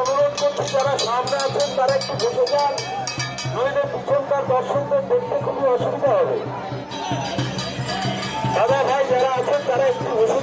অনুরোধ করছি, যারা সামনে আছেন তারা একটু বসে যান। নইলে দর্শকদের দেখতে খুবই অসুবিধা হবে। দাদা ভাই, যারা আছেন তারা একটু বসে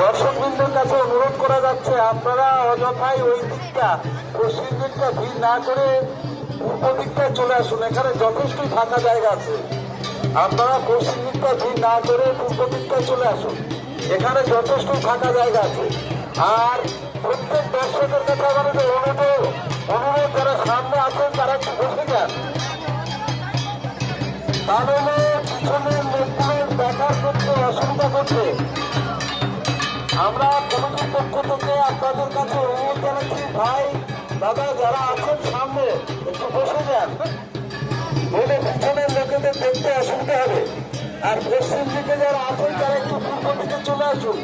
দর্শকবৃন্দের কাছে অনুরোধ করা যাচ্ছে, আপনারা অযথাই ওই দিকটা, পশ্চিম দিকটা ভিড় না করে পূর্ব দিকটায় চলে আসুন, এখানে যথেষ্টই ফাঁকা জায়গা আছে। আপনারা পশ্চিম দিকটা ভিড় না করে পূর্ব দিকটায় চলে আসুন, এখানে যথেষ্ট ফাঁকা জায়গা আছে। আর প্রত্যেক দর্শকের কাছে আমাদের অনুরোধ অনুরোধ, যারা সামনে আছেন, তারা একটু বসে যান। তাহলে অসুবিধা করছে। আমরা কমিটির পক্ষ থেকে আপনাদের কাছে অনুরোধ জানাচ্ছি, ভাই, দাদা যারা আছেন সামনে, একটু বসে যান। বলে পিছনের লোকেদের দেখতে অসুবিধা হবে। আর পশ্চিম দিকে যারা আছেন, তারা একটু পূর্ব দিকে চলে আসুন।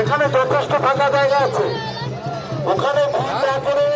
এখানে যথেষ্ট ফাঁকা জায়গা আছে। ওখানে ভিড় না করে